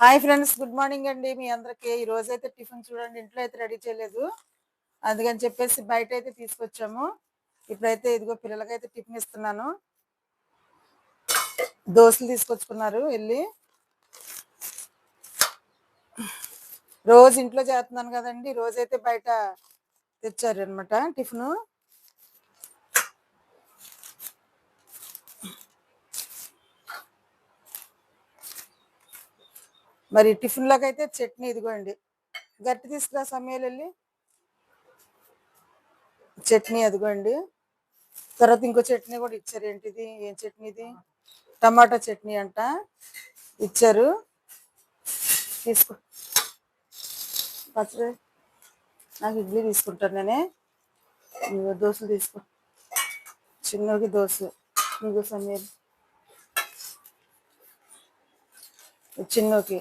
Hi friends good morning అండి. మీ అందరికి ఈ రోజైతే టిఫిన్ చూడండి ఇంట్లో అయితే రెడీ చేయలేదు. అందుకని చెప్పేసి బయట అయితే తీసుకొచ్చాము. ఇప్పుడైతే ఇదిగో పిల్లలకైతే టిఫిన్ ఇస్తున్నాను. దోశలు తీసుకొచ్చుకున్నారు వెళ్ళి. రోజు ఇంట్లో చేస్తున్నాను కదండి ఈ బయట తెచ్చారు అనమాట టిఫిన్. మరి టిఫిన్లోకి అయితే చట్నీ ఇదిగోండి. గట్టి తీసుకురా సమయాలు వెళ్ళి చట్నీ అదిగోండి. తర్వాత ఇంకో చట్నీ కూడా ఇచ్చారు. ఏంటిది? ఏం చట్నీ ఇది టమాటా చట్నీ అంట. ఇచ్చారు. తీసుకో. పచ్చడి. నాకు ఇడ్లీ తీసుకుంటాను నేనే. దోశలు తీసుకో. చిన్నకి దోశ. ఇంకో సమయాలు. చిన్నకి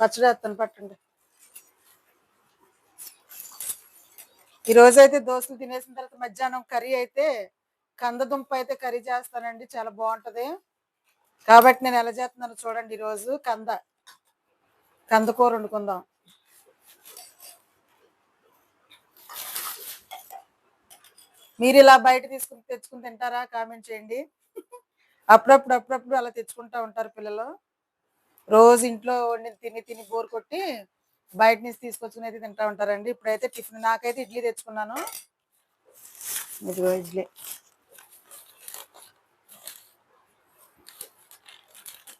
పచ్చడి వేస్తాను పట్టండి. ఈ అయితే దోశలు తినేసిన తర్వాత మధ్యాహ్నం కర్రీ అయితే కందదుంప అయితే కర్రీ చేస్తానండి చాలా బాగుంటది. కాబట్టి నేను ఎలా చేస్తున్నాను చూడండి ఈరోజు కంద. కందకూర వండుకుందాం. మీరు ఇలా బయట తీసుకుని తెచ్చుకుని తింటారా? కామెంట్ చేయండి. అప్పుడప్పుడు అప్పుడప్పుడు అలా తెచ్చుకుంటా ఉంటారు పిల్లలు. రోజు ఇంట్లో వండిన తిని తిని బోర్ కొట్టి బయట నుంచి తీసుకొచ్చుకుని అయితే తింటా ఉంటారండి. ఇప్పుడైతే టిఫిన్ నాకైతే ఇడ్లీ తెచ్చుకున్నాను. ఇదిగో ఇడ్లీ.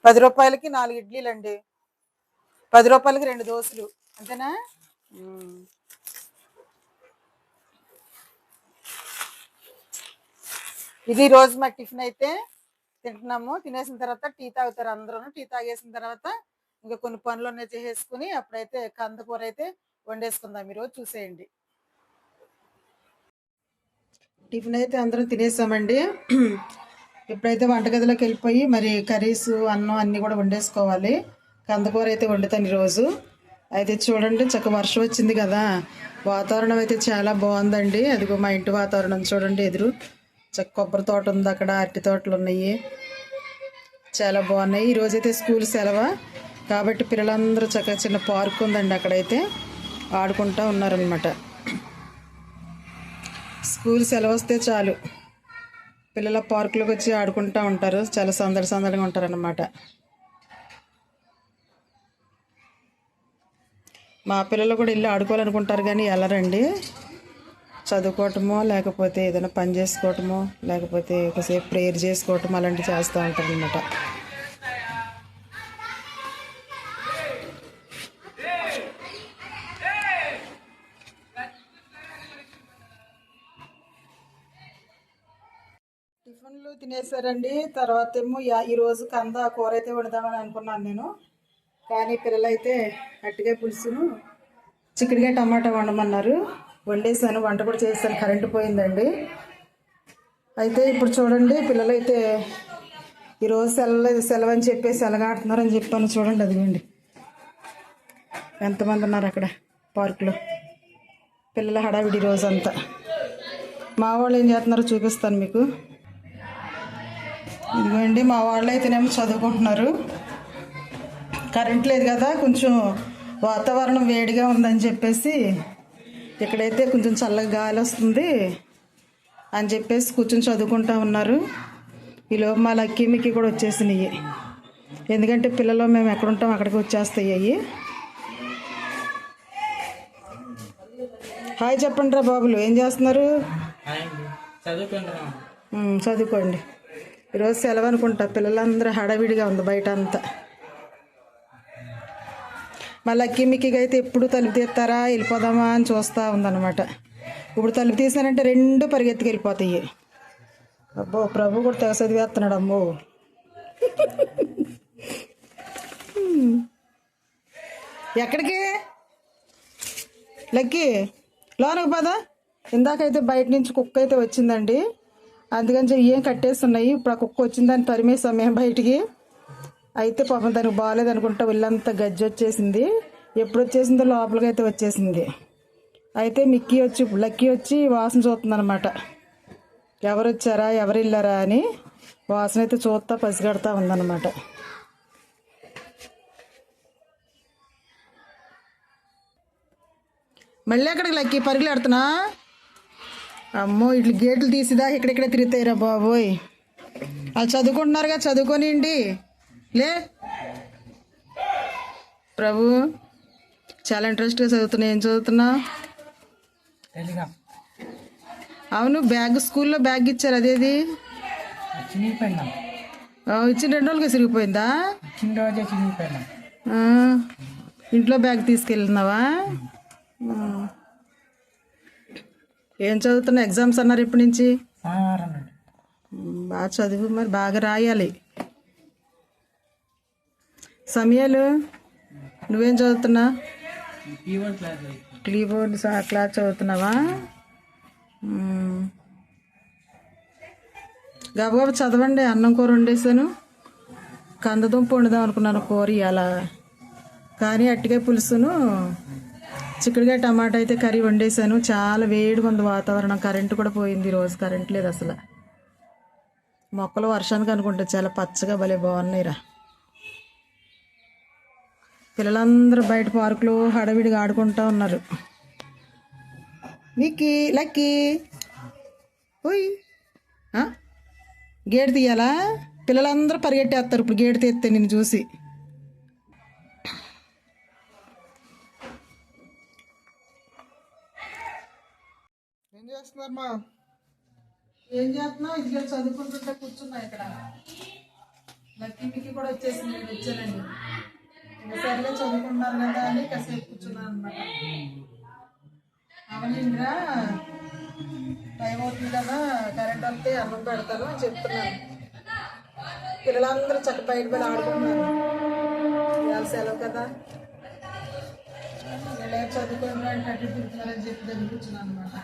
పది రూపాయలకి నాలుగు ఇడ్లీలు అండి పది రూపాయలకి రెండు దోశలు. అంతేనా? ఇది రోజు మా టిఫిన్ అయితే తింటున్నాము. తినేసిన తర్వాత టీ తాగుతారు అందరూ టీ తాగేసిన తర్వాత ఇంకా కొన్ని పనులు ఉన్నాయి చేసేసుకుని అప్పుడైతే కందకూర అయితే వండేసుకుందాం. ఈరోజు చూసేయండి. టిఫిన్ అయితే అందరం తినేసామండి. ఇప్పుడైతే వంటగదిలోకి వెళ్ళిపోయి మరి కర్రీస్ అన్నం అన్నీ కూడా వండేసుకోవాలి. కందకూర అయితే వండుతాను ఈరోజు అయితే చూడండి చక్క వర్షం వచ్చింది కదా. వాతావరణం అయితే చాలా బాగుందండి. అదిగో మా ఇంటి వాతావరణం చూడండి ఎదురు. చక్క కొబ్బరి తోట ఉంది అక్కడ అరటి తోటలు ఉన్నాయి. చాలా బాగున్నాయి. ఈరోజైతే స్కూల్ సెలవు? కాబట్టి పిల్లలందరూ చక్కగా చిన్న పార్క్ ఉందండి అక్కడైతే. ఆడుకుంటూ ఉన్నారనమాట స్కూల్ సెలవు వస్తే చాలు. పిల్లల పార్కులోకి వచ్చి ఆడుకుంటూ ఉంటారు. చాలా సందడి సందడిగా ఉంటారనమాట మా పిల్లలు కూడా వెళ్ళి ఆడుకోవాలనుకుంటారు కానీ వెళ్ళరండి. చదువుకోవటమో లేకపోతే ఏదైనా పని చేసుకోవటమో లేకపోతే ఒకసేపు ప్రేయర్ చేసుకోవటం అలాంటివి చేస్తూ ఉంటారు అనమాట టిఫిన్లు తినేసారండి. తర్వాత ఏమో యా- ఈరోజు కంద కూర అయితే వండుదామని అనుకున్నాను నేను. కానీ పిల్లలైతే అట్టిగా పులుసును చిక్కుడుగా టమాటా వండమన్నారు. వండేసాను వంట కూడా చేశాను కరెంటు పోయిందండి. అయితే ఇప్పుడు చూడండి పిల్లలైతే ఈరోజు సెలవు సెలవు అని చెప్పేసి అని చెప్పాను చూడండి అదిగోండి. ఎంతమంది ఉన్నారు అక్కడ పార్కులో? పిల్లల హడావిడి రోజు అంతా మా వాళ్ళు ఏం చేస్తున్నారో చూపిస్తాను మీకు. ఇదిగోండి మా వాళ్ళు అయితేనేమో చదువుకుంటున్నారు. కరెంట్ లేదు కదా కొంచెం వాతావరణం వేడిగా ఉందని చెప్పేసి ఇక్కడైతే కొంచెం చల్లగా గాలి వస్తుంది అని చెప్పేసి కూర్చొని చదువుకుంటా ఉన్నారు. ఈలోపు మా లక్కీ మిక్కీ కూడా వచ్చేసినాయి. ఎందుకంటే పిల్లలు మేము ఎక్కడ ఉంటాం అక్కడికి వచ్చేస్తాయి. అవి హాయ్ చెప్పండి రా బాబులు ఏం చేస్తున్నారు? చదువుకోండి. ఈరోజు సెలవు అనుకుంటా. పిల్లలందరూ హడావిడిగా ఉంది బయట అంతా. మళ్ళీ కిమ్మికి అయితే ఎప్పుడు తలుపు తీస్తారా వెళ్ళిపోదామా అని చూస్తూ ఉందన్నమాట. ఇప్పుడు తలుపు తీసానంటే రెండు పరిగెత్తుకు వెళ్ళిపోతాయి. అబ్బో ప్రభు కూడా తెగ చదివేస్తున్నాడు అమ్మో. ఎక్కడికి? లక్కీ లోనకు పద. ఇందాకైతే బయట నుంచి కుక్క అయితే వచ్చిందండి. అందుకని చెప్పి ఏం కట్టేస్తున్నాయి? ఇప్పుడు ఆ కుక్క వచ్చిందని తరిమేసాం మేము బయటికి. అయితే పాపం దానికి బాగాలేదు అనుకుంటా వెళ్ళంతా గజ్జి వచ్చేసింది. ఎప్పుడు వచ్చేసిందో లోపలికి అయితే వచ్చేసింది. అయితే మిక్కీ వచ్చి లక్కీ వచ్చి వాసన చూస్తుందన్నమాట. ఎవరు వచ్చారా ఎవరు వెళ్ళారా అని వాసన అయితే చూస్తా పసిగడతా ఉందన్నమాట. మళ్ళీ అక్కడికి లక్కి? పరుగులాడుతున్నా? అమ్మో ఇట్లు గేట్లు తీసిదా ఇక్కడిక్కడే తిరుగుతాయిరా బాబోయ్. వాళ్ళు చదువుకుంటున్నారుగా చదువుకొనియండి లే. ప్రభు చాలా ఇంట్రెస్ట్గా చదువుతున్నా. ఏం చదువుతున్నా? అవును బ్యాగ్ స్కూల్లో బ్యాగ్ ఇచ్చారు. అదేది? ఇచ్చిన రెండు రోజులుగా సిరిగిపోయిందా ఇంట్లో బ్యాగ్ తీసుకెళ్తున్నావా. ఏం చదువుతున్నా? ఎగ్జామ్స్ అన్నారు ఇప్పటి నుంచి? బాగా చదువు మరి బాగా రాయాలి. సమయాలు? నువ్వేం చదువుతున్నా? కీబోర్డ్ క్లాస్ చదువుతున్నావా. గబగబా చదవండి అన్నం కూర వండేసాను కందదుంప వండుదాం అనుకున్నాను కూర ఇవాళ కానీ అట్టికాయ పులుసును. చిక్కుడుగా టమాటా అయితే కర్రీ వండేసాను చాలా వేడిగా ఉంది వాతావరణం. కరెంటు కూడా పోయింది ఈరోజు కరెంట్ లేదు అసలు. మొక్కలు వర్షానికి అనుకుంటా. చాలా పచ్చగా భలే బాగున్నాయిరా. పిల్లలందరూ బయట పార్కులో హడవిడిగా ఆడుకుంటూ ఉన్నారు. విక్కీ లక్కీ. ఓయ్. గేట్ తీయాలా? పిల్లలందరూ పరిగెట్టేస్తారు ఇప్పుడు గేట్ తీస్తే నిన్ను చూసి. ఏం చేస్తున్నారు మా? ఏం చేస్తున్నావు? ఇంట్లో చదువుకుంటుంటే కూర్చున్నా ఇక్కడ. లక్కీ మిక్కీ కూడా వచ్చేసింది నేను వచ్చానండి సర్లే చదువుకుంటున్నారు కదా అని కాసేపు కూర్చున్నాను అనమాట అవనింద్రా టైం అవుతుంది కదా కరెంట్ వస్తే అన్నం పెడతాను అని చెప్తున్నాను. పిల్లలందరూ చక్క బయట పోయి ఆడుకుంటున్నారు. ఇవాళ సెలవు కదా. ఇలా చదువుకోండి అంటే తిరుగుతున్నారని చెప్పి దగ్గర కూర్చున్నాను అనమాట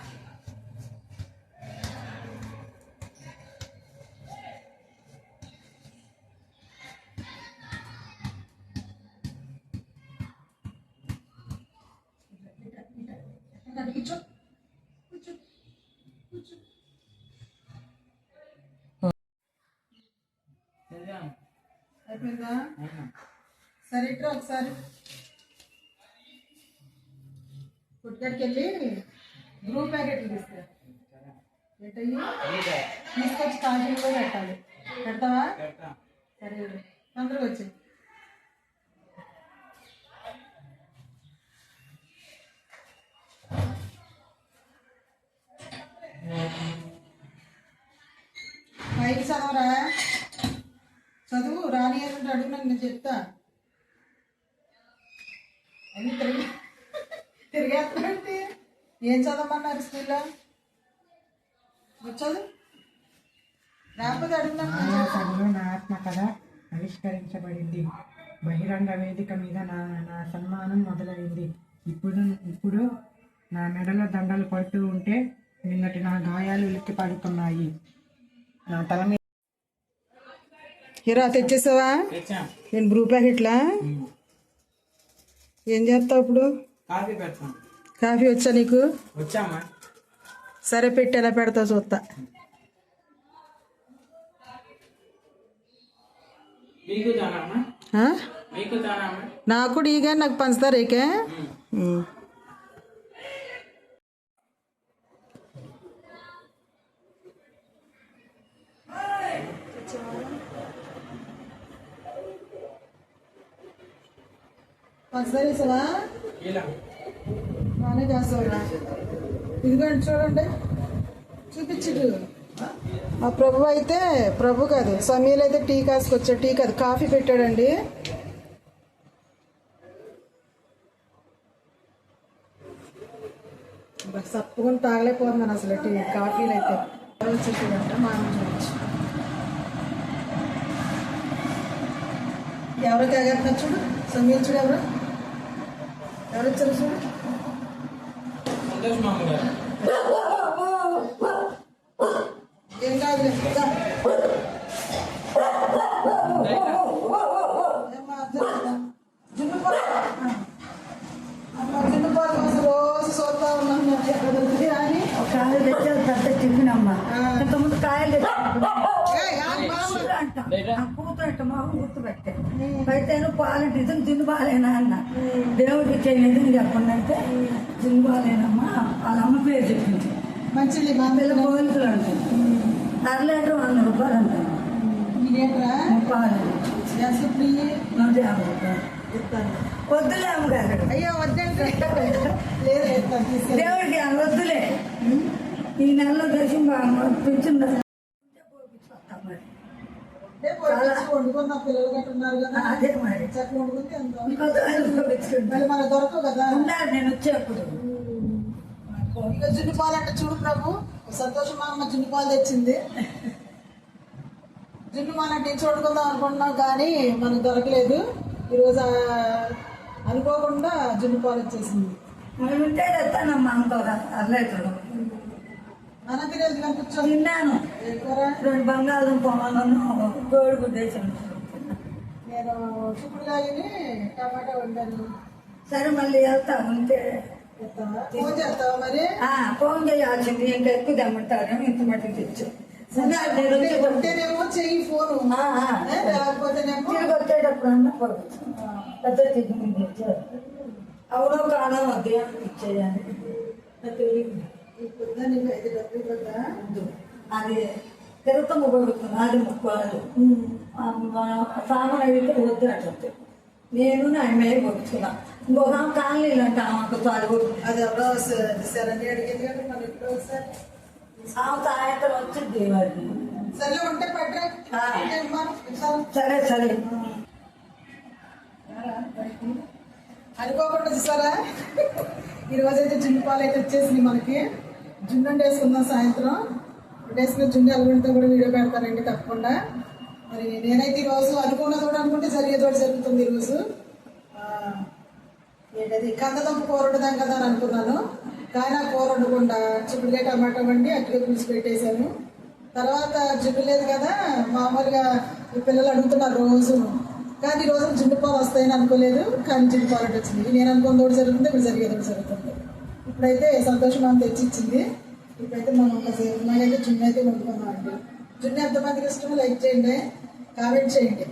సరే ఇట్రా ఒకసారి. పుట్టుకడికి వెళ్ళి బ్రూ ప్యాకెట్లు ఏంటయ్యి? తీసుకొచ్చి కాఫీలో పెట్టాలి. పెడతావా? పెడతా. సరే తొందరగా వచ్చి. పైకి చదవరా చదువు రాని అంటే అడుగు నేను చెప్తా. అని తిరిగి తిరిగేస్తానంటే ఏం చదవమన్నారు స్కూల్లో? చదువు ఆత్మకథ ఆవిష్కరించబడింది. బహిరంగ వేదిక మీద నా నా సన్మానం మొదలైంది. ఇప్పుడు ఇప్పుడు నా మెడలో దండలు పడుతూ ఉంటే నిన్నటి నా గాయాలు ఉలిక్కి పడుతున్నాయి. నా తల మీద హీరో తెచ్చేసావా? తెచ్చాం. నేను బ్రూ ప్యాకెట్లా ఏం చేస్తావు ఇప్పుడు? కాఫీ వచ్చా నీకు? వచ్చామా? సరే పెట్టి ఎలా పెడతావు చూస్తా నాకు కూడా కానీ నాకు పంచుతారు ఏకే? ఇలా బాగానే చేస్తావురా. ఇదిగోండి చూడండి. చూపించుడు. మా ప్రభు అయితే ప్రభు కాదు సమీల్ అయితే టీ కాసుకొచ్చాడు టీ కాదు కాఫీ పెట్టాడండి. బస్ తప్పకుండా తాగలేకపోతున్నాను అసలు టీ కాఫీలు అయితే. మా ఎవరు తాగారు చూడు? సమీల్ చూడు ఎవరు? ఎవరు చూడు సంతోష్ మామ గారు. ఏం కాదులే దా. ఏమ్మా, జున్ను, జున్ను పాలు. ఆ. అమ్మ, జున్ను పాలు కోసం రోజు చూస్తా ఉన్నాం మేము ఎక్కడ దొరుకుతాయి అని. కాయలు తెచ్చారు పెద్ద చిన్నమ్మ ఆ. ఇంతకుముందు కాయలు తెచ్చారు ఏయ్, ఆగు, బామ్మ. అంట కూతురట్ట మొహం గుర్తుపెట్టే అయితే పాలంటే ఇది తిని బాలేనా అన్న. దేవుడికి నిధిని చెప్పండి అంటే జిల్వాలేనమ్మా వాళ్ళ అమ్మ పేరు చెప్పింది. మంచిది మా పిల్ల పోలికలు అంటాయి అర లీటర్ వంద రూపాయలు ఇయ్యి? నూట యాభై రూపాయలు. వద్దులే అమ్మగారు. అయ్యో వద్దంటే దేవుడికి వద్దులే. ఈ నెలలో దర్శనం బాగా వండుకుందాం పిల్లలు గట్రా ఉన్నారు కదా. అదే మరి. చక్కగా దొరకవు కదా. నేను వచ్చేప్పుడు. ఇక జున్ను పాలు అంటే చూడు ప్రభు సంతోషం అమ్మ జున్ను పాలు తెచ్చింది. జున్ను పాలు అంటే చూడుకుందాం అనుకుంటున్నాం కానీ మనకు దొరకలేదు. ఈరోజు అనుకోకుండా జున్ను పాలు వచ్చేసింది మనం ఉంటే తెస్తానమ్మా అంత అర్లేదు అన్న తినేది కానీ కూర్చో తిన్నాను? రెండు బంగాళదుంప వందను కోడి గుడ్డేసాను నేను చిక్కుడుకాయని టమాటా వండాను. సరే మళ్ళీ వెళ్తా ఉంటే ఫోన్ చేస్తావా మరి? ఆ, ఫోన్ చేయాల్సింది. ఇంకా ఎక్కువ తెమ్మంటారు. ఇంత మటుకు తెచ్చు. చెయ్యి ఫోను. తిరిగి వచ్చేటప్పుడు అన్న పెద్ద తిరిగి అవునో కానో వద్దు ఇచ్చేయాలి. అది తిరుగుతమ్మ కొడుకున్నా అది ముక్కోవాలి సామాన్ అడిగితే వద్దు అంటే నేను నా అమ్మాయి కొడుకున్నా ఇంకొక ఆమె కాలనీలు అంటే ఆమెకు అది ఎవరో సరే అడిగేది ఆమె సాయంత్రం వచ్చింది వాడిని సర్లే ఉంటే. సరే సరే. అనుకోకుండా చూసారా? ఈ రోజు అయితే జున్ను పాలు అయితే వచ్చేసింది మనకి. జున్ను వేసుకుందాం సాయంత్రం వేసుకున్న జున్ను అలగొండితో కూడా వీడియో పెడతానండి తప్పకుండా. మరి నేనైతే ఈ రోజు అనుకున్నది కూడా అనుకుంటే జరిగేది కూడా జరుగుతుంది ఈ రోజు ఏంటది కందదంపు కూర వండుదాం కదా అని అనుకున్నాను. కానీ ఆ కూర వండకుండా చిక్కుడుకాయ టమాటా వండి అట్లే పులిసి పెట్టేశాను. తర్వాత జిడ్డు లేదు కదా మామూలుగా పిల్లలు అడుగుతున్నారు రోజు. కానీ ఈ రోజు జున్ను పాలు వస్తాయని అనుకోలేదు. కానీ జిడ్డు పాలు వచ్చింది నేను అనుకున్న తోడు జరుగుతుంది ఇప్పుడు జరిగేది జరుగుతుంది. ఇప్పుడైతే సంతోషం మనం తెచ్చి ఇచ్చింది ఇప్పుడైతే మనం ఒక నాకైతే జున్ను అయితే వండుకున్నాం అండి జున్ను ఎంతమందికి ఇష్టమో లైక్ చేయండి కామెంట్ చేయండి.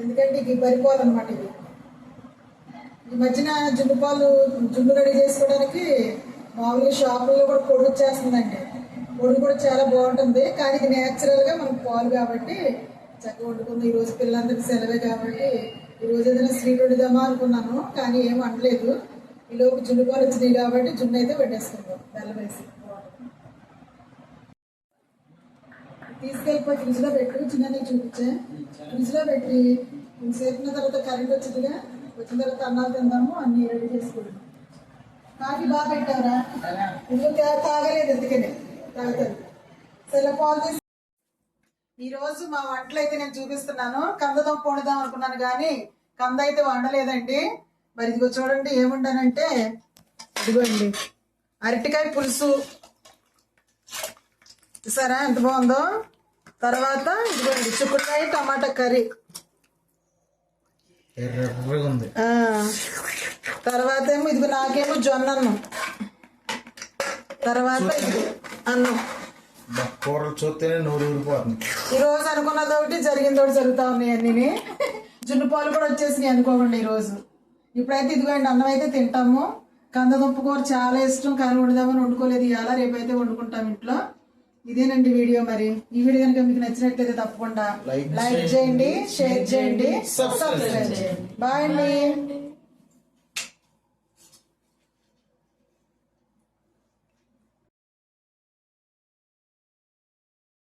ఎందుకంటే ఇవి పరిపోవాలన్నమాట ఇది. ఈ మధ్యన జున్ను పాలు జున్ను రెడీ చేసుకోవడానికి మామూలుగా షాపుల్లో కూడా పొడి వచ్చేస్తుందండి పొడి కూడా చాలా బాగుంటుంది. కానీ ఇది నేచురల్గా మనకు పాలు కాబట్టి చక్కగా వండుకుంది. ఈ రోజు పిల్లలందరికీ సెలవే కాబట్టి ఈ ఏదైనా స్వీట్ వండుదామా అనుకున్నాను కానీ ఏం వండలేదు. ఈ లోపు జున్ను పాలు వచ్చినాయి కాబట్టి జున్ను అయితే పెట్టేసుకుంటాం బెల్లం వేసి తీసుకెళ్ళిపోయి ఫ్రిడ్జ్లో పెట్టి. చిన్న చూపించే. ఫ్రిడ్జ్లో పెట్టి సేపిన తర్వాత కరెంట్ వచ్చిందిగా వచ్చిన తర్వాత అన్నాలు తిందాము అన్ని రెడీ చేసుకుందాం. కాఫీ బాగా పెట్టారా ఇల్లు తాగలేదు ఎందుకని? తాగుతాను. సరే పాలు చేసి ఈరోజు మా వంటలు అయితే నేను చూపిస్తున్నాను. కందదొంప వండుదాం అనుకున్నాను కానీ కంద అయితే వండలేదండి. మరి ఇదిగో చూడండి ఏముండానంటే ఇదిగోండి. అరటికాయ పులుసు. చూసారా ఎంత బాగుందో? తర్వాత ఇదిగోండి చిక్కుడుకాయ టమాటా కర్రీ. తర్వాత ఏమో ఇదిగో నాకేమో జొన్న అన్నం. తర్వాత ఇదిగో అన్నం. కూరలు చూస్తేనే నోరు ఊరిపోతుంది. ఈ రోజు అనుకున్నది ఒకటి జరిగింది ఒకటి జరుగుతా ఉన్నాయి అన్ని జున్ను పాలు కూడా వచ్చేసినాయి అనుకోకండి ఈ రోజు ఇప్పుడైతే ఇదిగోండి అన్నం అయితే తింటాము. కందదుంప కూర చాలా ఇష్టం కానీ వండుదామని వండుకోలేదు. ఇవాళ రేపైతే వండుకుంటాం ఇంట్లో. ఇదేనండి వీడియో మరి. ఈ వీడియో కనుక మీకు నచ్చినట్లయితే తప్పకుండా Like లైక్ చేయండి షేర్ చేయండి సబ్స్క్రైబ్ చేయండి. బాయ్ అండి.